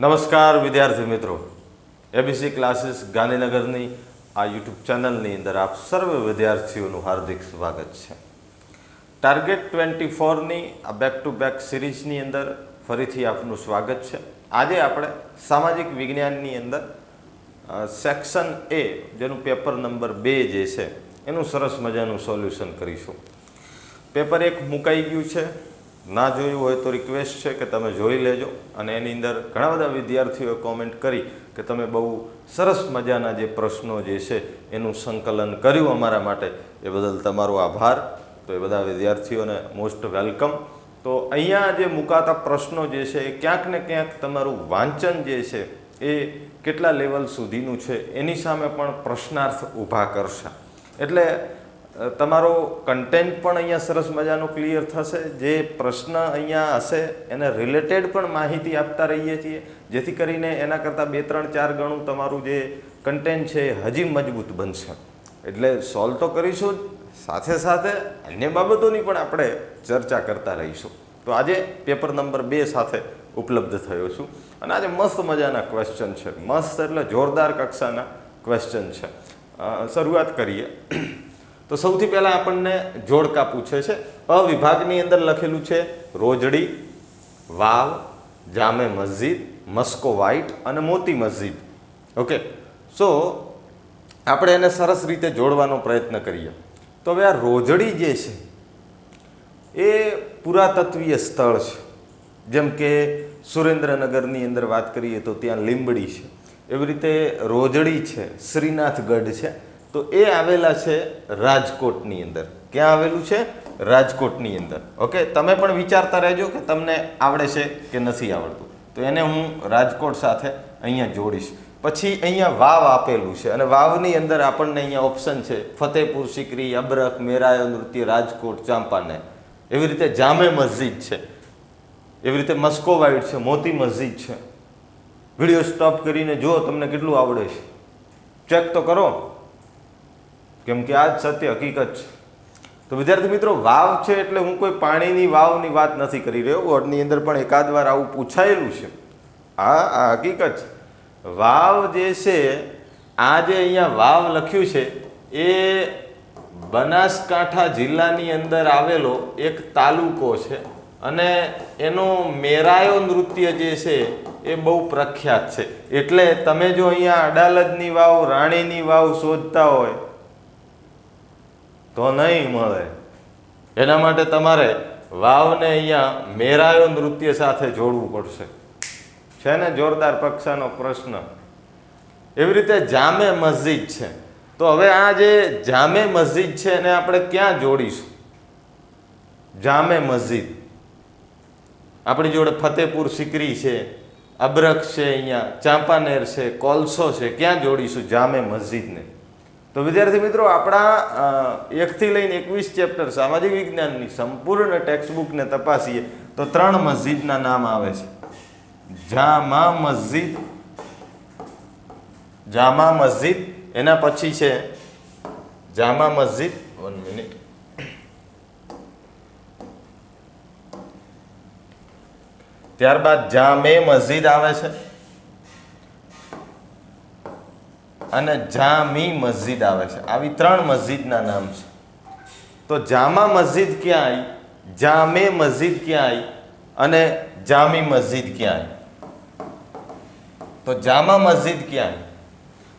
નમસ્કાર વિદ્યાર્થી મિત્રો. એબીસી ક્લાસીસ ગાંધીનગરની આ યુટ્યુબ ચેનલની અંદર આપ સર્વ વિદ્યાર્થીઓનું હાર્દિક સ્વાગત છે. ટાર્ગેટ ટ્વેન્ટી ફોરની આ બેક ટુ બેક સિરીઝની અંદર ફરીથી આપનું સ્વાગત છે. આજે આપણે સામાજિક વિજ્ઞાનની અંદર સેક્શન એ જેનું પેપર નંબર બે જે છે, એનું સરસ મજાનું સોલ્યુશન કરીશું. પેપર એક મુકાઈ ગયું છે. ના જોયું હોય તો રિક્વેસ્ટ છે કે તમે જોઈ લેજો. અને એની અંદર ઘણા બધા વિદ્યાર્થીઓએ કોમેન્ટ કરી કે તમે બહુ સરસ મજાના જે પ્રશ્નો જે છે એનું સંકલન કર્યું અમારા માટે. એ બદલ તમારો આભાર. તો એ બધા વિદ્યાર્થીઓને મોસ્ટ વેલકમ તો અહીંયા જે મુકાતા પ્રશ્નો જે છે એ ક્યાંક ને ક્યાંક તમારું વાંચન જે છે એ કેટલા લેવલ સુધીનું છે એની સામે પણ પ્રશ્નાર્થ ઊભા કરશે. એટલે તમારો કન્ટેન્ટ પણ અહીંયા સરસ મજાનું ક્લિયર થશે. જે પ્રશ્ન અહીંયા હશે, એને રિલેટેડ પણ માહિતી આપતા રહીએ છીએ. જેથી કરીને એના કરતાં બે, ત્રણ, ચાર ગણું તમારું જે કન્ટેન્ટ છે હજી મજબૂત બનશે. એટલે સોલ્વ તો કરીશું જ. સાથે સાથે અન્ય બાબતોની પણ આપણે ચર્ચા કરતા રહીશું. તો આજે પેપર નંબર બે સાથે ઉપલબ્ધ થયો છું. અને આજે મસ્ત મજાના ક્વેશ્ચન છે. મસ્ત એટલે જોરદાર કક્ષાના ક્વેશ્ચન છે. શરૂઆત કરીએ. તો સૌથી પહેલાં આપણને જોડકા પૂછે છે. અ વિભાગની અંદર લખેલું છે, રોજડી, વાવ, જામે મસ્જિદ, મસ્કો વ્હાઇટ અને મોતી મસ્જિદ. ઓકે? સો, આપણે એને સરસ રીતે જોડવાનો પ્રયત્ન કરીએ. તો હવે આ રોજડી જે છે, એ પુરાતત્વીય સ્થળ છે. જેમ કે સુરેન્દ્રનગરની અંદર વાત કરીએ તો ત્યાં લીંબડી છે. એવી રીતે રોજડી છે, શ્રીનાથગઢ છે. તો એ આવેલા છે રાજકોટની અંદર. ક્યાં આવેલું છે? રાજકોટની અંદર. ઓકે? તમે પણ વિચારતા રહેજો કે તમને આવડે છે કે નથી આવડતું. તો એને હું રાજકોટ સાથે અહીંયા જોડીશ. પછી અહીંયા વાવ આપેલું છે અને વાવની અંદર આપણને અહીંયા ઓપ્શન છે ફતેપુર સિકરી, અબરખ, મેરાયો નૃત્ય, રાજકોટ, ચાંપાને. એવી રીતે જામે મસ્જિદ છે. એવી રીતે મસ્કો વાઇટ છે, મોતી મસ્જિદ છે. વીડિયો સ્ટોપ કરીને જુઓ તમને કેટલું આવડે છે. ચેક તો કરો. કેમ કે આ જ સત્ય હકીકત છે. તો વિદ્યાર્થી મિત્રો, વાવ છે એટલે હું કોઈ પાણીની વાવની વાત નથી કરી રહ્યો. બોર્ડની અંદર પણ એકાદ વાર આવું પૂછાયેલું છે. હા, આ હકીકત છે. વાવ જે છે, આ જે અહીંયા વાવ લખ્યું છે, એ બનાસકાંઠા જિલ્લાની અંદર આવેલો એક તાલુકો છે અને એનો મેરાયો નૃત્ય જે છે, એ બહુ પ્રખ્યાત છે. એટલે તમે જો અહીંયા અડાલજની વાવ, રાણીની વાવ શોધતા હોય તો નહીં મળે. એના માટે તમારે વાવને અહીંયા મેરાયો નૃત્ય સાથે જોડવું પડશે. છે ને જોરદાર કક્ષાનો પ્રશ્ન. એવી રીતે જામે મસ્જિદ છે. તો હવે આ જે જામે મસ્જિદ છે એને આપણે ક્યાં જોડીશું? જામે મસ્જિદ. આપણી જોડે ફતેપુર સિકરી છે અબરખ છે અહીંયા, ચાંપાનેર છે, કોલસો છે. ક્યાં જોડીશું જામે મસ્જિદને? તો વિદ્યાર્થી મિત્રો, આપણા એકથી લઈને એકવીસ ચેપ્ટર સામાજિક વિજ્ઞાનની સંપૂર્ણ ટેક્સ્ટબુકને તપાસીએ, તો ત્રણ મસ્જિદના નામ આવે છે. જામા મસ્જિદ. જામા મસ્જિદ, એના પછી છે, જામા મસ્જિદ વન મિનિટ ત્યારબાદ જામે મસ્જિદ આવે છે. અને જામી મસ્જિદ આવે છે. આવી ત્રણ મસ્જિદના નામ છે. તો જામા મસ્જિદ ક્યાં આવી જામે મસ્જિદ ક્યાં આવી અને જામી મસ્જિદ ક્યાં આવી તો જામા મસ્જિદ ક્યાં આવી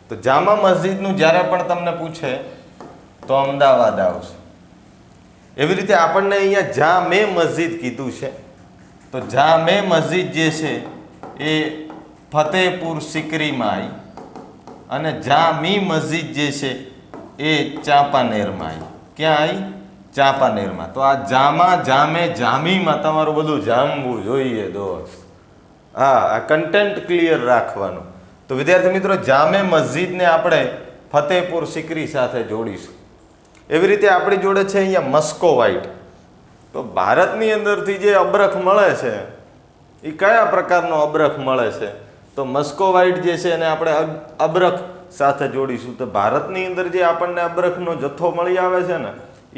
તો જામા મસ્જિદનું જ્યારે પણ તમને પૂછે, તો અમદાવાદ આવશે. એવી રીતે આપણને અહીંયા જામે મસ્જિદ કીધું છે. તો જામે મસ્જિદ જે છે, એ ફતેહપુર સિકરીમાં આવી અને જામી મસ્જિદ જે છે, એ ચાંપાનેરમાં આવી ક્યાં આવી ચાંપાનેરમાં. તો આ જામા, જામે, જામીમાં તમારું બધું જામવું જોઈએ દોસ્ત. હા, આ કન્ટેન્ટ ક્લિયર રાખવાનું. તો વિદ્યાર્થી મિત્રો, જામે મસ્જિદને આપણે ફતેપુર સિકરી સાથે જોડીશું. એવી રીતે આપણી જોડે છે અહીંયા મસ્કો વાઇટ તો ભારતની અંદરથી જે અબરખ મળે છે, એ કયા પ્રકારનો અબરખ મળે છે? તો મસ્કો વ્હાઇટ જે છે એને આપણે અબ- અબરખ સાથે જોડીશું. તો ભારતની અંદર જે આપણને અબરખનો જથ્થો મળી આવે છે ને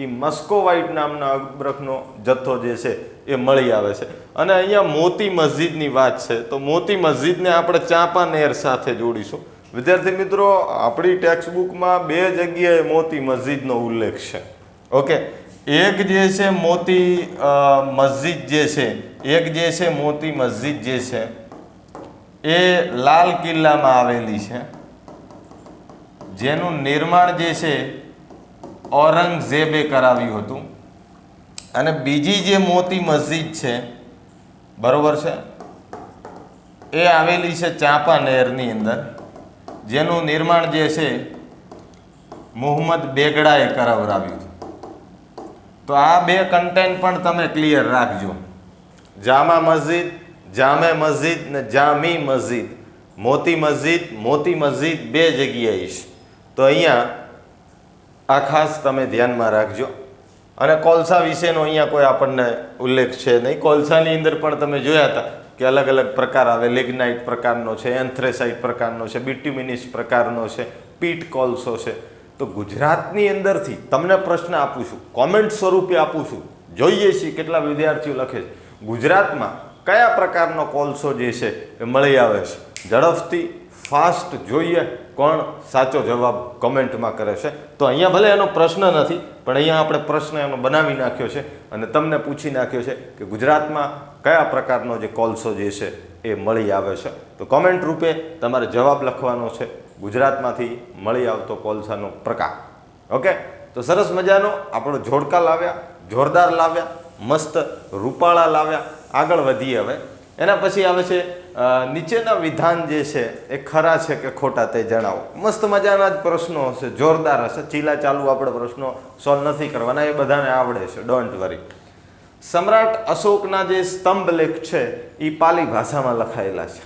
એ મસ્કોવાઇટ નામના અબરખનો જથ્થો જે છે એ મળી આવે છે. અને અહીંયા મોતી મસ્જિદની વાત છે. તો મોતી મસ્જિદને આપણે ચાંપાનેર સાથે જોડીશું. વિદ્યાર્થી મિત્રો, આપણી ટેક્સ્ટ બુકમાં બે જગ્યાએ મોતી મસ્જિદનો ઉલ્લેખ છે. ઓકે? એક જે છે મોતી મસ્જિદ જે છે, એક જે છે મોતી મસ્જિદ જે છે એ લાલ કિલ્લામાં આવેલી છે. જેનું નિર્માણ જે છે, ઔરંગઝેબે કરાવ્યું હતું. અને બીજી જે મોતી મસ્જિદ છે, બરોબર છે? એ આવેલી છે ચાંપા નહેરની અંદર. જેનું નિર્માણ જે છે, મુહમ્મદ બેગડાએ કરાવરાવ્યું તો આ બે કન્ટેન્ટ પણ તમે ક્લિયર રાખજો. જામા મસ્જિદ જામે મસ્જિદ ને જામી મસ્જિદ મોતી મસ્જિદ મોતી મસ્જિદ બે જગ્યાએ છે તો અહીંયા આ ખાસ તમે ધ્યાનમાં રાખજો. અને કોલસા વિશેનો અહીંયા કોઈ આપણને ઉલ્લેખ છે નહીં. કોલસાની અંદર પણ તમે જોયા હતા કે અલગ અલગ પ્રકાર આવે. લેગ્નાઇટ પ્રકારનો છે, એન્થ્રેસાઇટ પ્રકારનો છે, બિટ્યુમિનિસ પ્રકારનો છે, પીટ કોલસો છે. તો ગુજરાતની અંદરથી તમને પ્રશ્ન આપું છું, કોમેન્ટ સ્વરૂપે આપું છું. જોઈએ છીએ કેટલા વિદ્યાર્થીઓ લખે છે. ગુજરાતમાં કયા પ્રકારનો કોલસો જે છે એ મળી આવે છે? ઝડપથી, ફાસ્ટ જોઈએ કોણ સાચો જવાબ કમેન્ટમાં કરે છે. તો અહીંયા ભલે એનો પ્રશ્ન નથી, પણ અહીંયા આપણે પ્રશ્ન એનો બનાવી નાખ્યો છે અને તમને પૂછી નાખ્યો છે કે ગુજરાતમાં કયા પ્રકારનો જે કોલસો જે છે એ મળી આવે છે. તો કોમેન્ટ રૂપે તમારે જવાબ લખવાનો છે. ગુજરાતમાંથી મળી આવતો કોલસાનો પ્રકાર. ઓકે? તો સરસ મજાનો આપણો જોડકા લાવ્યા, જોરદાર લાવ્યા, મસ્ત રૂપાળા લાવ્યા. આગળ વધીએ હવે. એના પછી આવે છે નીચેના વિધાન જે છે એ ખરા છે કે ખોટા તે જણાવો. મસ્ત મજાના જ પ્રશ્નો હશે, જોરદાર હશે. ચીલા ચાલુ આપણે પ્રશ્નો સોલ્વ નથી કરવાના, એ બધાને આવડે છે ડોન્ટ વરી સમ્રાટ અશોકના જે સ્તંભ લેખ છે, એ પાલી ભાષામાં લખાયેલા છે.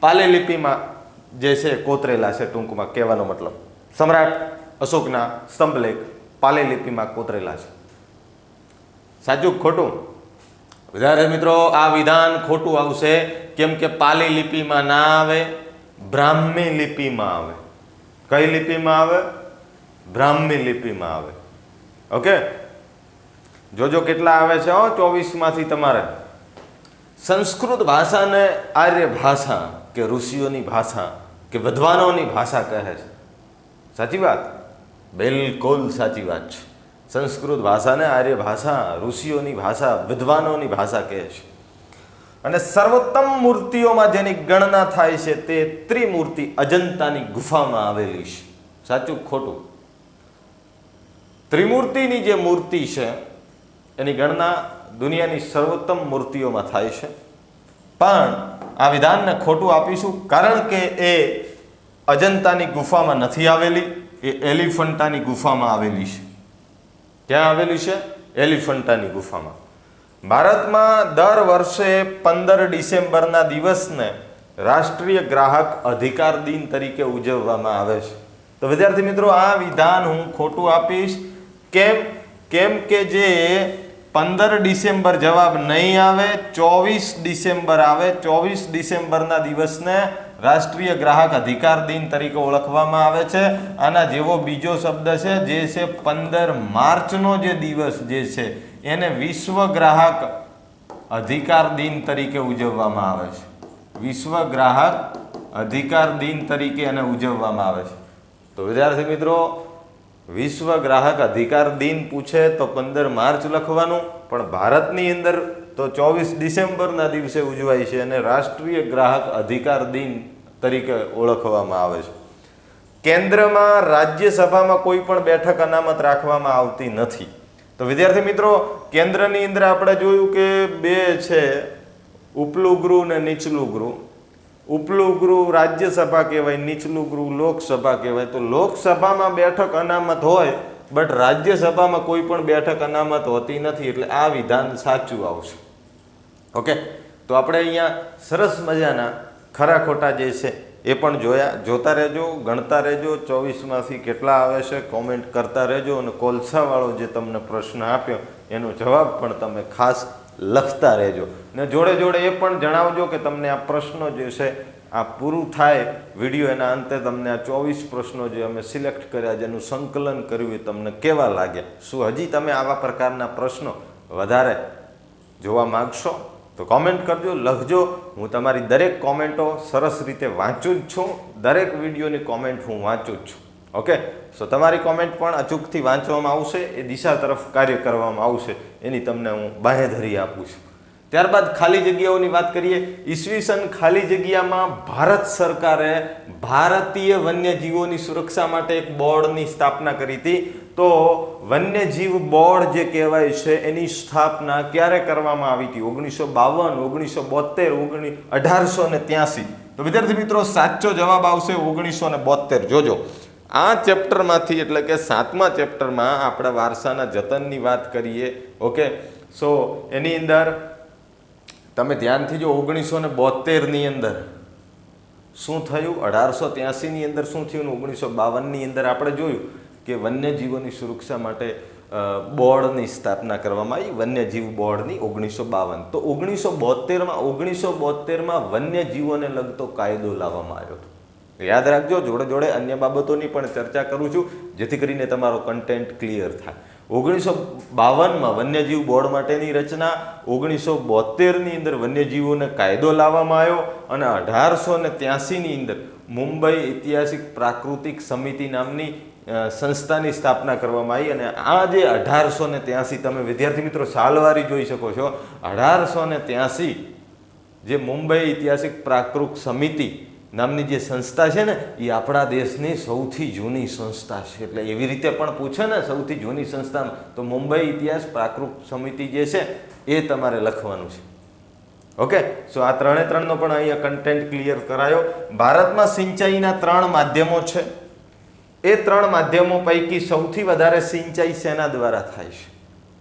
પાલી લિપિમાં જે છે કોતરેલા છે, ટૂંકમાં કહેવાનો મતલબ. સમ્રાટ અશોકના સ્તંભ લેખ પાલી લિપિમાં કોતરેલા છે. સાચું ખોટું? વધારે મિત્રો, આ વિધાન ખોટું આવશે, કેમ કે પાલી લિપિમાં ના આવે, બ્રાહ્મી લિપિમાં આવે. કઈ લિપિમાં આવે? બ્રાહ્મી લિપિમાં આવે. ઓકે? જોજો કેટલા આવે છે, હો, ચોવીસમાંથી તમારે. સંસ્કૃત ભાષાને આર્ય ભાષા કે ઋષિઓની ભાષા કે વિદ્વાનોની ભાષા કહે છે. સાચી વાત? બિલકુલ સાચી વાત છે. સંસ્કૃત ભાષાને આર્ય ભાષા, ઋષિઓની ભાષા, વિદ્વાનોની ભાષા કહે છે. અને સર્વોત્તમ મૂર્તિઓમાં જેની ગણના થાય છે તે ત્રિમૂર્તિ અજંતાની ગુફામાં આવેલી છે. સાચું ખોટું? ત્રિમૂર્તિની જે મૂર્તિ છે, એની ગણના દુનિયાની સર્વોત્તમ મૂર્તિઓમાં થાય છે. પણ આ વિધાનને ખોટું આપીશું કારણ કે એ અજંતાની ગુફામાં નથી આવેલી, એ એલિફન્ટાની ગુફામાં આવેલી છે. ક્યાં આવેલી છે? એલિફન્ટાની ગુફામાં. ભારતમાં દર વર્ષે પંદર ડિસેમ્બરના દિવસને રાષ્ટ્રીય ગ્રાહક અધિકાર દિન તરીકે ઉજવવામાં આવે છે. તો વિદ્યાર્થી મિત્રો, આ વિધાન હું ખોટું આપીશ. કેમ? કેમ કે જે પંદર ડિસેમ્બર જવાબ નહીં આવે, ચોવીસ ડિસેમ્બર આવે, ચોવીસ ડિસેમ્બરના દિવસને રાષ્ટ્રીય ગ્રાહક અધિકાર દિન તરીકે ઓળખવામાં આવે છે. આના જેવો બીજો શબ્દ છે, જે છે પંદર માર્ચનો જે દિવસ જે છે, એને વિશ્વ ગ્રાહક અધિકાર દિન તરીકે ઉજવવામાં આવે છે. વિશ્વ ગ્રાહક અધિકાર દિન તરીકે એને ઉજવવામાં આવે છે. તો વિદ્યાર્થી મિત્રો, વિશ્વ ગ્રાહક અધિકાર દિન પૂછે તો પંદર માર્ચ લખવાનું, પણ ભારતની અંદર તો ચોવીસ ડિસેમ્બરના દિવસે ઉજવાય છે અને રાષ્ટ્રીય ગ્રાહક અધિકાર દિન તરીકે ઓળખવામાં આવે છે. કેન્દ્રમાં રાજ્યસભામાં કોઈ પણ બેઠક અનામત રાખવામાં આવતી નથી. તો વિદ્યાર્થી મિત્રો, કેન્દ્રની અંદર આપણે જોયું કે બે છે, ઉપલું ગૃહ ને નીચલું ગૃહ. ઉપલું ગૃહ રાજ્યસભા કહેવાય, નીચલું ગૃહ લોકસભા કહેવાય. તો લોકસભામાં બેઠક અનામત હોય, બટ રાજ્યસભામાં કોઈ પણ બેઠક અનામત હોતી નથી, એટલે આ વિધાન સાચું આવશે. ઓકે? તો આપણે અહીંયા સરસ મજાના ખરા ખોટા જે છે એ પણ જોયા. જોતા રહેજો, ગણતા રહેજો, ચોવીસમાંથી કેટલા આવે છે કોમેન્ટ કરતા રહેજો અને કોલસાવાળો જે તમને પ્રશ્ન આપ્યો, એનો જવાબ પણ તમે ખાસ લખતા રહેજો. ને જોડે જોડે એ પણ જણાવજો કે તમને આ પ્રશ્નો જે છે, આ પૂરું થાય. વીડિયો એના અંતે તમને આ ચોવીસ પ્રશ્નો જે અમે સિલેક્ટ કર્યા જેનું સંકલન કર્યું એ તમને કેવા લાગ્યા? શું હજી તમે આવા પ્રકારના પ્રશ્નો વધારે જોવા માગશો? તો કોમેન્ટ કરજો લખજો. હું તમારી દરેક કોમેન્ટો સરસ રીતે વાંચું જ છું. દરેક વિડીયોની કોમેન્ટ હું વાંચું જ છું. ઓકે સો તમારી કોમેન્ટ પણ અચૂકથી વાંચવામાં આવશે, એ દિશા તરફ કાર્ય કરવામાં આવશે. એની તમને હું બાહેધરી આપું છું. ત્યારબાદ ખાલી જગ્યાઓની વાત કરીએ. ઈસવીસન ખાલી જગ્યામાં ભારત સરકારે ભારતીય વન્યજીવોની સુરક્ષા માટે એક બોર્ડની સ્થાપના કરી હતી. તો વન્યજીવ બોર્ડ જે કહેવાય છે, એની સ્થાપના ક્યારે કરવામાં આવી હતી? ઓગણીસો બાવન, ઓગણીસો બોતેર ઓગણી, અઢારસો ને ત્યાસી. તો વિદ્યાર્થી મિત્રો, સાચો જવાબ આવશે ઓગણીસો ને બોતેર જોજો. આ ચેપ્ટરમાંથી એટલે કે સાતમા ચેપ્ટરમાં આપણે વારસાના જતનની વાત કરીએ, ઓકે? સો, એની અંદર તમે ધ્યાનથી જો ઓગણીસો ને બોતેરની અંદર શું થયું? અઢારસો ત્યાસીની અંદર શું થયું ઓગણીસો બાવનની અંદર આપણે જોયું. કે વન્યજીવોની સુરક્ષા માટે બોર્ડની સ્થાપના કરવામાં આવી. વન્યજીવ બોર્ડની ઓગણીસો બાવન. તો ઓગણીસો બોતેરમાં ઓગણીસો બોતેરમાં વન્યજીવોને લગતો કાયદો લાવવામાં આવ્યો હતો. યાદ રાખજો, જોડે જોડે અન્ય બાબતોની પણ ચર્ચા કરું છું, જેથી કરીને તમારો કન્ટેન્ટ ક્લિયર થાય. ઓગણીસો બાવનમાં વન્યજીવ બોર્ડ માટેની રચના, ઓગણીસો બોતેરની અંદર વન્યજીવોને કાયદો લાવવામાં આવ્યો અને અઢારસો ને ત્યાસીની અંદર મુંબઈ ઐતિહાસિક પ્રાકૃતિક સમિતિ નામની સંસ્થાની સ્થાપના કરવામાં આવી અને આ જે અઢારસો ને ત્યાંસી, તમે વિદ્યાર્થી મિત્રો સાલવારી જોઈ શકો છો, અઢારસો ને ત્યાંસી જે મુંબઈ ઐતિહાસિક પ્રાકૃત સમિતિ નામની જે સંસ્થા છે ને એ આપણા દેશની સૌથી જૂની સંસ્થા છે. એટલે એવી રીતે પણ પૂછે ને, સૌથી જૂની સંસ્થા તો મુંબઈ ઇતિહાસ પ્રાકૃત સમિતિ જે છે, એ તમારે લખવાનું છે. ઓકે? સો આ ત્રણે ત્રણનો પણ અહીંયા કન્ટેન્ટ ક્લિયર કરાયો. ભારતમાં સિંચાઈના ત્રણ માધ્યમો છે. એ ત્રણ માધ્યમો પૈકી સૌથી વધારે સિંચાઈ શેના દ્વારા થાય છે?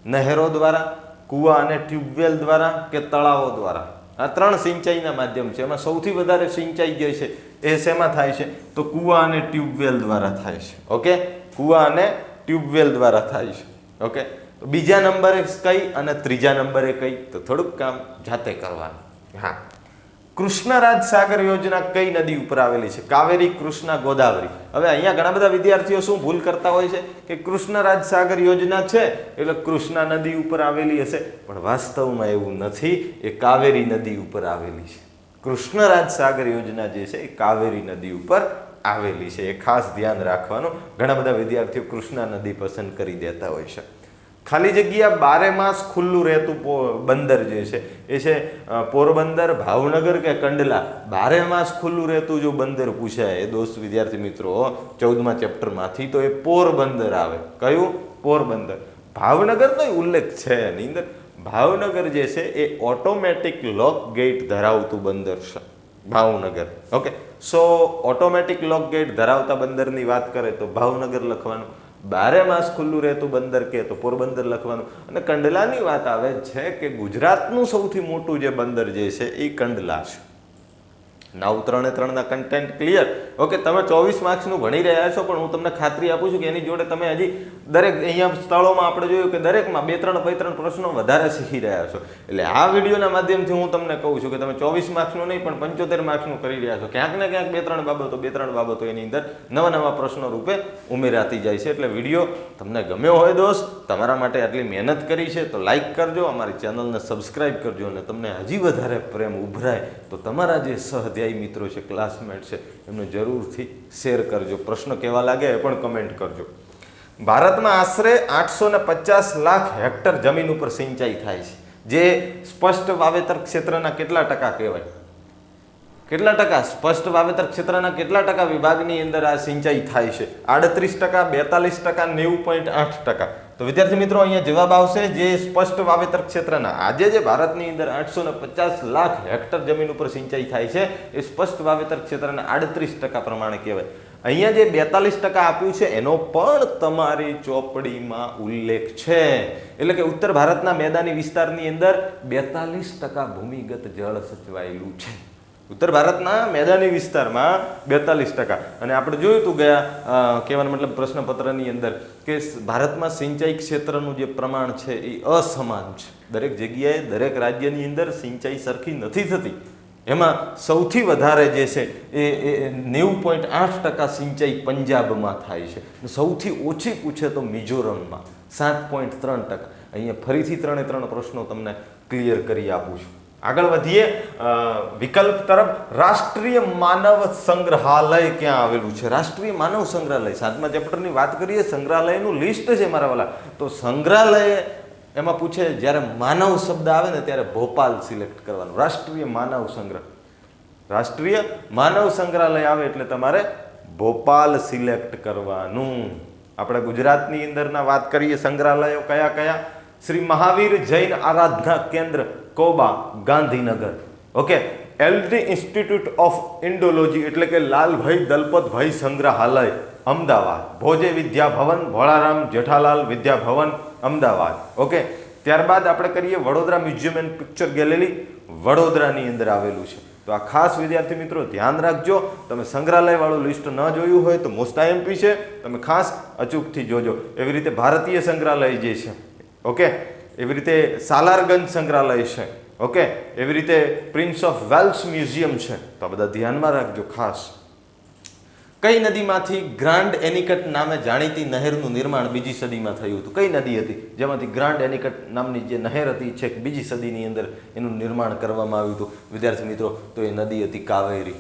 નહેરો દ્વારા, કૂવા અને ટ્યુબવેલ દ્વારા કે તળાવો દ્વારા? આ ત્રણ સિંચાઈના માધ્યમ છે. એમાં સૌથી વધારે સિંચાઈ જે છે, એ શેમાં થાય છે? તો કૂવા અને ટ્યુબવેલ દ્વારા થાય છે. ઓકે? કૂવા અને ટ્યુબવેલ દ્વારા થાય છે. ઓકે? બીજા નંબરે કઈ અને ત્રીજા નંબરે કઈ? તો થોડુંક કામ જાતે કરવાનું. હા. કૃષ્ણરાજ સાગર યોજના કઈ નદી ઉપર આવેલી છે? કાવેરી, કૃષ્ણા, ગોદાવરી. હવે અહીંયા ઘણા બધા વિદ્યાર્થીઓ શું ભૂલ કરતા હોય છે? કે કૃષ્ણરાજ સાગર યોજના છે એટલે કૃષ્ણા નદી ઉપર આવેલી હશે. પણ વાસ્તવમાં એવું નથી. એ કાવેરી નદી ઉપર આવેલી છે. કૃષ્ણરાજ સાગર યોજના જે છે, એ કાવેરી નદી ઉપર આવેલી છે. એ ખાસ ધ્યાન રાખવાનું. ઘણા બધા વિદ્યાર્થીઓ કૃષ્ણા નદી પસંદ કરી દેતા હોય છે. ખાલી જગ્યા બારે માસ ખુલ્લું રહેતું બંદર જે છે, એ છે પોરબંદર, ભાવનગર કે કંડલા? બારે માસ ખુલ્લું રહેતું જો બંદર પૂછાય, એ દોસ્ત વિદ્યાર્થી મિત્રો, ચૌદમા ચેપ્ટરમાંથી તો એ પોરબંદર આવે. કયું? પોરબંદર. ભાવનગરનો ઉલ્લેખ છે એની અંદર. ભાવનગર જે છે, એ ઓટોમેટિક લોક ગેટ ધરાવતું બંદર છે. Bhavnagar. Okay? So, automatic lock gate ધરાવતા બંદરની વાત કરે તો ભાવનગર લખવાનું. બારે માસ ખુલ્લું રહેતું બંદર કે તો પોરબંદર લખવાનું. અને કંડલાની વાત આવે છે કે ગુજરાતનું સૌથી મોટું જે બંદર જે છે, એ કંડલા છે. નવ ત્રણે ત્રણના કન્ટેન્ટ ક્લિયર ઓકે તમે ચોવીસ માર્ક્સનું ભણી રહ્યા છો, પણ હું તમને ખાતરી આપું છું કે એની જોડે તમે હજી દરેક અહીંયા સ્થળોમાં આપણે જોયું કે દરેકમાં બે ત્રણ બે ત્રણ પ્રશ્નો વધારે શીખી રહ્યા છો. એટલે આ વિડીયોના માધ્યમથી હું તમને કહું છું કે તમે ચોવીસ માર્ક્સનું નહીં, પણ પંચોતેર માર્ક્સનું કરી રહ્યા છો. ક્યાંક ને ક્યાંક બે ત્રણ બાબતો, બે ત્રણ બાબતો એની અંદર નવા નવા પ્રશ્નો રૂપે ઉમેરાતી જાય છે. એટલે વીડિયો તમને ગમ્યો હોય દોસ્ત, તમારા માટે આટલી મહેનત કરી છે, તો લાઇક કરજો, અમારી ચેનલને સબસ્ક્રાઈબ કરજો, અને તમને હજી વધારે પ્રેમ ઉભરાય, તો તમારા જે સહધ્યાયી મિત્રો છે ક્લાસમેટ છે, એમને જરૂરથી શેર કરજો. પ્રશ્ન કેવા લાગે એ પણ કમેન્ટ કરજો. ભારતમાં આશરે આઠસો ને પચાસ લાખ હેક્ટર જમીન ઉપર સિંચાઈ થાય છે. જે સ્પષ્ટ વાવેતર ક્ષેત્રના કેટલા ટકા કહેવાય? કેટલા ટકા? સ્પષ્ટ વાવેતર ક્ષેત્રના કેટલા ટકા વિભાગની અંદર આ સિંચાઈ થાય છે? આડત્રીસ ટકા, બેતાલીસ ટકા, નેવું પોઈન્ટ આઠ ટકા. તો વિદ્યાર્થી મિત્રો, અહીંયા જવાબ આવશે જે સ્પષ્ટ વાવેતર ક્ષેત્રના. આજે જે ભારતની અંદર આઠસો પચાસ લાખ હેક્ટર જમીન ઉપર સિંચાઈ થાય છે, એ સ્પષ્ટ વાવેતર ક્ષેત્રના આડત્રીસ ટકા પ્રમાણે કહેવાય. અહીંયા જે બેતાલીસ ટકા આપ્યું છે, એનો પણ તમારી ચોપડીમાં ઉલ્લેખ છે. એટલે કે ઉત્તર ભારતના મેદાની વિસ્તારની અંદર બેતાલીસ ટકા ભૂમિગત જળ સચવાયેલું છે. ઉત્તર ભારતના મેદાની વિસ્તારમાં બેતાલીસ ટકા. અને આપણે જોયું હતું ગયા કહેવાનો મતલબ પ્રશ્નપત્રની અંદર કે ભારતમાં સિંચાઈ ક્ષેત્રનું જે પ્રમાણ છે એ અસમાન છે. દરેક જગ્યાએ, દરેક રાજ્યની અંદર સિંચાઈ સરખી નથી થતી. એમાં સૌથી વધારે જે છે એ નેવું પોઈન્ટ આઠ ટકા સિંચાઈ પંજાબમાં થાય છે. સૌથી ઓછી પૂછે તો મિઝોરમમાં સાત પોઈન્ટ ત્રણ ટકા. અહીંયા ફરીથી ત્રણે ત્રણ પ્રશ્નો તમને ક્લિયર કરી આપું છું. આગળ વધીએ વિકલ્પ તરફ રાષ્ટ્રીય માનવ સંગ્રહાલય ક્યાં આવેલું છે? રાષ્ટ્રીય માનવ સંગ્રહાલય, સાતમા ચેપ્ટરની વાત કરીએ, સંગ્રહાલયનું લિસ્ટ છે મારા વાલા. તો સંગ્રહાલય એમાં પૂછે, જ્યારે માનવ શબ્દ આવે ને ત્યારે ભોપાલ સિલેક્ટ કરવાનું. રાષ્ટ્રીય માનવ સંગ્રહ, રાષ્ટ્રીય માનવ સંગ્રહાલય આવે એટલે તમારે ભોપાલ સિલેક્ટ કરવાનું. આપણે ગુજરાતની અંદરના વાત કરીએ, સંગ્રહાલયો કયા કયા? Shri Mahavir Jain Aradhana Kendra Koba Gandhinagar. Okay LD institute of Indology એટલે કે લાલભાઈ દલપતભાઈ સંગ્રહાલય, અમદાવાદ. ભોજે વિદ્યાભવન, ભોળારામ જેઠાલાલ વિદ્યાભવન, અમદાવાદ. ઓકે ત્યારબાદ આપણે કરીએ Vadodara museum and picture gallery વડોદરાની અંદર આવેલું છે. તો આ ખાસ વિદ્યાર્થી મિત્રો ધ્યાન રાખજો. તમે સંગ્રહાલયવાળું લિસ્ટ ન જોયું હોય તો મોસ્ટ આઈએમપી છે. તમે ખાસ અચૂકથી જોજો. એવી રીતે ભારતીય સંગ્રહાલય જે છે. ઓકે એવી રીતે સાલારગંજ સંગ્રહાલય છે, ઓકે? એવી રીતે પ્રિન્સ ઓફ વેલ્સ મ્યુઝિયમ છે. તો આ બધા ધ્યાનમાં રાખજો ખાસ. કઈ નદીમાંથી ગ્રાન્ડ એનિકટ નામે જાણીતી નહેરનું નિર્માણ બીજી સદીમાં થયું હતું? કઈ નદી હતી? જેમાંથી ગ્રાન્ડ એનિકટ નામની જે નહેર હતી છેક બીજી સદીની અંદર એનું નિર્માણ કરવામાં આવ્યું હતું. વિદ્યાર્થી મિત્રો, તો એ નદી હતી કાવેરી.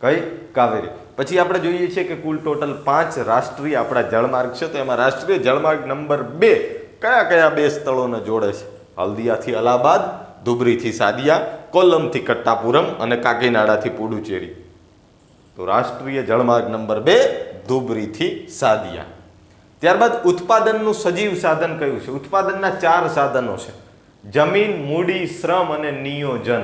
કઈ? કાવેરી. પછી આપણે જોઈએ છીએ કે કુલ ટોટલ પાંચ રાષ્ટ્રીય આપણા જળમાર્ગ છે, તો એમાં રાષ્ટ્રીય જળમાર્ગ નંબર બે કયા કયા બે સ્થળોને જોડે છે? હલ્દિયાથી અલાહાબાદ, ધુબરીથી સાદિયા કોલમથી કટ્ટાપુરમ અને કાકીનાડાથી પુડુચેરી. તો રાષ્ટ્રીય જળમાર્ગ નંબર બે, ધુબરીથી સાદિયા. ત્યારબાદ ઉત્પાદનનું સજીવ સાધન કયું છે? ઉત્પાદનના ચાર સાધનો છે. જમીન, મૂડી, શ્રમ અને નિયોજન.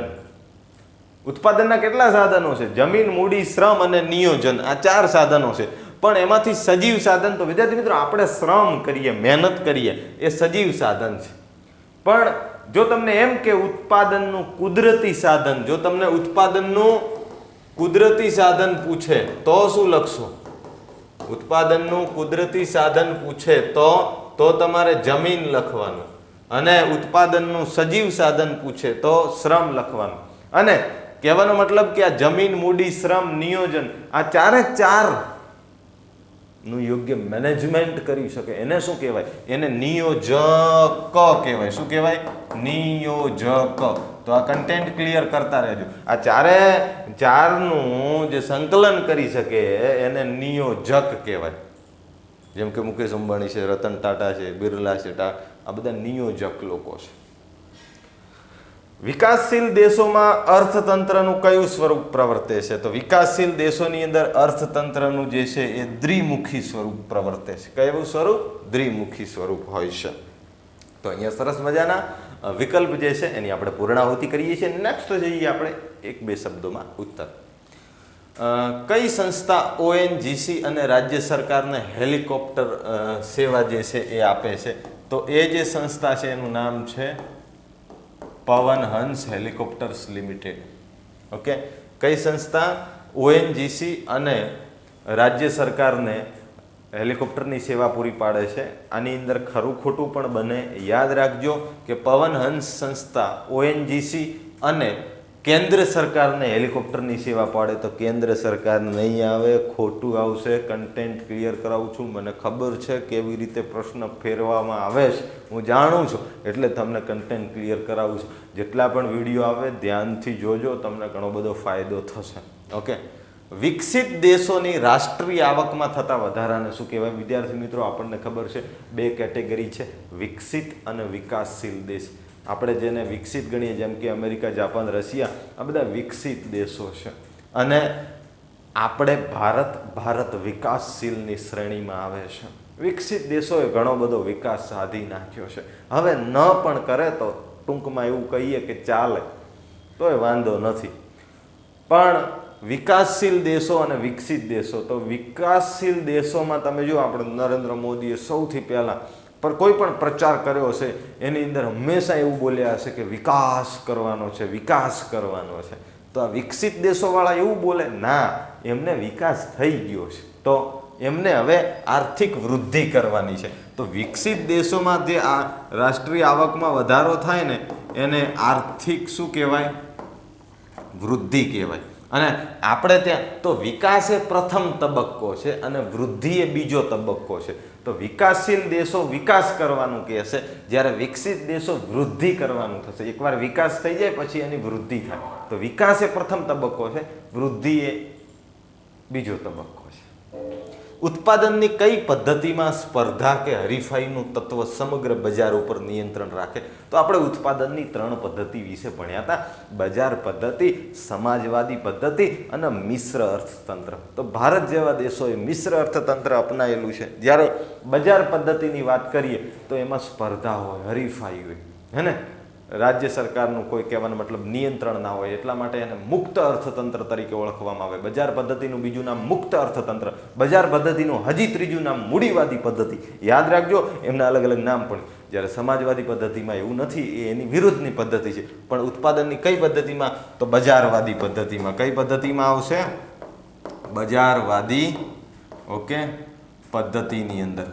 ઉત્પાદનના કેટલા સાધનો છે? જમીન, મૂડી, શ્રમ અને નિયોજન. આ ચાર સાધનો છે. પણ એમાંથી સજીવ સાધન તો વિદ્યાર્થી મિત્રો આપણે શ્રમ કરીએ, મહેનત કરીએ, એ સજીવ સાધન છે. પણ જો તમને એમ કે ઉત્પાદનનું કુદરતી સાધન, જો તમને ઉત્પાદનનું કુદરતી સાધન પૂછે, તો શું લખશો? ઉત્પાદનનું કુદરતી સાધન પૂછે તો તો તમારે જમીન લખવાનું અને ઉત્પાદનનું સજીવ સાધન પૂછે તો શ્રમ લખવાનું. અને કહેવાનો મતલબ કે આ જમીન, મૂડી, શ્રમ, નિયોજન આ ચારે ચાર નું યોગ્ય મેનેજમેન્ટ કરી શકે. એને શું કહેવાય? એને નિયોજક કહેવાય. શું કહેવાય? નિયોજક. તો આ કન્ટેન્ટ ક્લિયર કરતા રહેજો. આ ચારે, ચારનું જે સંકલન કરી શકે, એને નિયોજક કહેવાય. જેમ કે મુકેશ અંબાણી છે, રતન ટાટા છે, બિરલા છે, ટા આ બધા નિયોજક લોકો છે. વિકાસશીલ દેશોમાં અર્થતંત્રનું કયું સ્વરૂપ પ્રવર્તે છે? તો વિકાસશીલ દેશોની અંદર અર્થતંત્રનું જે છે એ દ્વિમુખી સ્વરૂપ પ્રવર્તે છે. કયું સ્વરૂપ? દ્વિમુખી સ્વરૂપ હોય છે. તો અહીંયા સરસ મજાના વિકલ્પ જે છે એની આપણે પૂર્ણાહુતિ કરીએ છીએ. નેક્સ્ટ જઈએ આપણે એક બે શબ્દોમાં ઉત્તર. કઈ સંસ્થા ઓએનજીસી અને રાજ્ય સરકારને હેલિકોપ્ટર સેવા જે છે એ આપે છે? તો એ જે સંસ્થા છે એનું નામ છે પવન હંસ હેલિકોપ્ટર્સ લિમિટેડ. ઓકે? કઈ સંસ્થા? ઓએનજીસી અને રાજ્ય સરકારને હેલિકોપ્ટરની સેવા પૂરી પાડે છે. આની અંદર ખરું ખોટું પણ બને. યાદ રાખજો કે પવન હંસ સંસ્થા, ઓએનજીસી અને કેન્દ્ર સરકારને હેલિકોપ્ટરની સેવા પાડે તો કેન્દ્ર સરકાર નહીં આવે, ખોટું આવશે કન્ટેન્ટ ક્લિયર કરાવું છું. મને ખબર છે કેવી રીતે પ્રશ્ન ફેરવામાં આવે છે. હું જાણું છું. એટલે તમને કન્ટેન્ટ ક્લિયર કરાવું છું. જેટલા પણ વીડિયો આવે ધ્યાનથી જોજો, તમને ઘણો બધો ફાયદો થશે. ઓકે વિકસિત દેશોની રાષ્ટ્રીય આવકમાં થતા વધારાને શું કહેવાય? વિદ્યાર્થી મિત્રો, આપણને ખબર છે બે કેટેગરી છે. વિકસિત અને વિકાસશીલ દેશ. આપણે જેને વિકસિત ગણીએ, જેમ કે અમેરિકા, જાપાન, રશિયા, આ બધા વિકસિત દેશો છે. અને આપણે ભારત ભારત વિકાસશીલની શ્રેણીમાં આવે છે. વિકસિત દેશોએ ઘણો બધો વિકાસ સાધી નાખ્યો છે. હવે ન પણ કરે તો ટૂંકમાં એવું કહીએ કે ચાલે, તોય વાંધો નથી. પણ વિકાસશીલ દેશો અને વિકસિત દેશો, તો વિકાસશીલ દેશોમાં તમે જો આપણે નરેન્દ્ર મોદીએ સૌથી પહેલાં પર કોઈ પણ પ્રચાર કર્યો હશે, એની અંદર હંમેશા એવું બોલ્યા હશે કે વિકાસ કરવાનો છે, વિકાસ કરવાનો છે. તો આ વિકસિત દેશોવાળા એવું બોલે, ના, એમને વિકાસ થઈ ગયો છે. તો એમને હવે આર્થિક વૃદ્ધિ કરવાની છે. તો વિકસિત દેશોમાં જે આ રાષ્ટ્રીય આવકમાં વધારો થાય ને, એને આર્થિક શું કહેવાય? વૃદ્ધિ કહેવાય. અને આપણે ત્યાં, તો વિકાસ એ પ્રથમ તબક્કો છે અને વૃદ્ધિ એ બીજો તબક્કો છે. તો વિકાસશીલ દેશો વિકાસ કરવાનું કહેશે જ્યારે વિકસિત દેશો વૃદ્ધિ કરવાનું થશે. એકવાર વિકાસ થઈ જાય પછી એની વૃદ્ધિ થાય. તો વિકાસ એ પ્રથમ તબક્કો છે. વૃદ્ધિ એ બીજો તબક્કો. ઉત્પાદનની કઈ પદ્ધતિમાં સ્પર્ધા કે હરીફાઈનું તત્વ સમગ્ર બજાર ઉપર નિયંત્રણ રાખે? તો આપણે ઉત્પાદનની ત્રણ પદ્ધતિ વિશે ભણ્યા હતા. બજાર પદ્ધતિ, સમાજવાદી પદ્ધતિ અને મિશ્ર અર્થતંત્ર. તો ભારત જેવા દેશોએ મિશ્ર અર્થતંત્ર અપનાયેલું છે. જ્યારે બજાર પદ્ધતિની વાત કરીએ, તો એમાં સ્પર્ધા હોય, હરીફાઈ હોય. હે ને? રાજ્ય સરકારનું કોઈ કહેવાનો મતલબ નિયંત્રણ ના હોય, એટલા માટે એને મુક્ત અર્થતંત્ર તરીકે ઓળખવામાં આવે. બજાર પદ્ધતિનું બીજું નામ મુક્ત અર્થતંત્ર, બજાર પદ્ધતિનું હજી ત્રીજું નામ મૂડીવાદી પદ્ધતિ. યાદ રાખજો, એમના અલગ અલગ નામ પણ. જ્યારે સમાજવાદી પદ્ધતિમાં એવું નથી, એ એની વિરુદ્ધની પદ્ધતિ છે. પણ ઉત્પાદનની કઈ પદ્ધતિમાં? તો બજારવાદી પદ્ધતિમાં. કઈ પદ્ધતિમાં આવશે? બજારવાદી, ઓકે, પદ્ધતિની અંદર.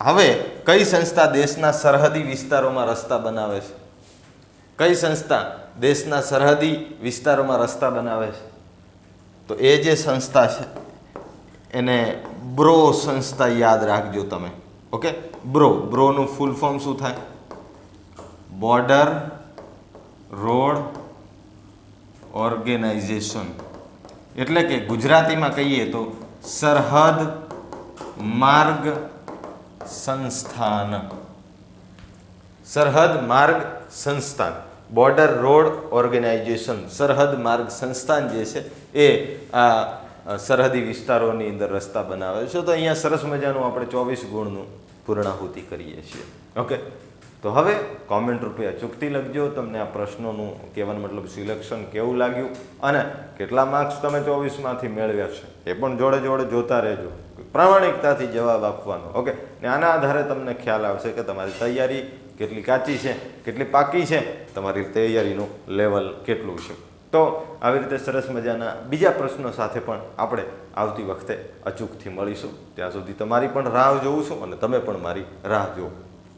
હવે કઈ સંસ્થા દેશના સરહદી વિસ્તારોમાં રસ્તા બનાવે છે? કઈ સંસ્થા દેશના સરહદી વિસ્તારોમાં રસ્તા બનાવે છે? તો એ જે સંસ્થા છે, એને બ્રો સંસ્થા યાદ રાખજો તમે. ઓકે? બ્રો. બ્રોનું ફૂલ ફોર્મ શું થાય? Border, road, organisation. એટલે કે ગુજરાતીમાં કહીએ તો સરહદ, માર્ગ, સંસ્થાન. સરહદ, માર્ગ, સંસ્થાન. બોર્ડર રોડ ઓર્ગેનાઇઝેશન સરહદ માર્ગ સંસ્થાન જે છે એ આ સરહદી વિસ્તારોની અંદર રસ્તા બનાવે છે. તો અહીંયા સરસ મજાનું આપણે ચોવીસ ગુણનું પૂર્ણાહુતિ કરીએ છીએ. ઓકે? તો હવે કોમેન્ટ રૂપે અચૂકથી લખજો. તમને આ પ્રશ્નોનું કહેવાનો મતલબ સિલેક્શન કેવું લાગ્યું અને કેટલા માર્ક્સ તમે ચોવીસમાંથી મેળવ્યા છે એ પણ જોડે જોડે જોતા રહેજો. પ્રામાણિકતાથી જવાબ આપવાનો. ઓકે? ને આના આધારે તમને ખ્યાલ આવશે કે તમારી તૈયારી કેટલી કાચી છે, કેટલી પાકી છે, તમારી તૈયારીનું લેવલ કેટલું છે. તો આવી રીતે સરસ મજાના બીજા પ્રશ્નો સાથે પણ આપણે આવતી વખતે અચૂકથી મળીશું. ત્યાં સુધી તમારી પણ રાહ જોઉં છું અને તમે પણ મારી રાહ જુઓ.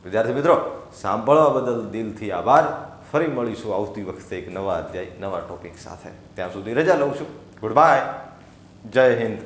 વિદ્યાર્થી મિત્રો, સાંભળવા બદલ દિલથી આભાર. ફરી મળીશું આવતી વખતે એક નવા અધ્યાય, નવા ટોપિક સાથે. ત્યાં સુધી રજા લઉં છું. ગુડ બાય જય હિન્દ.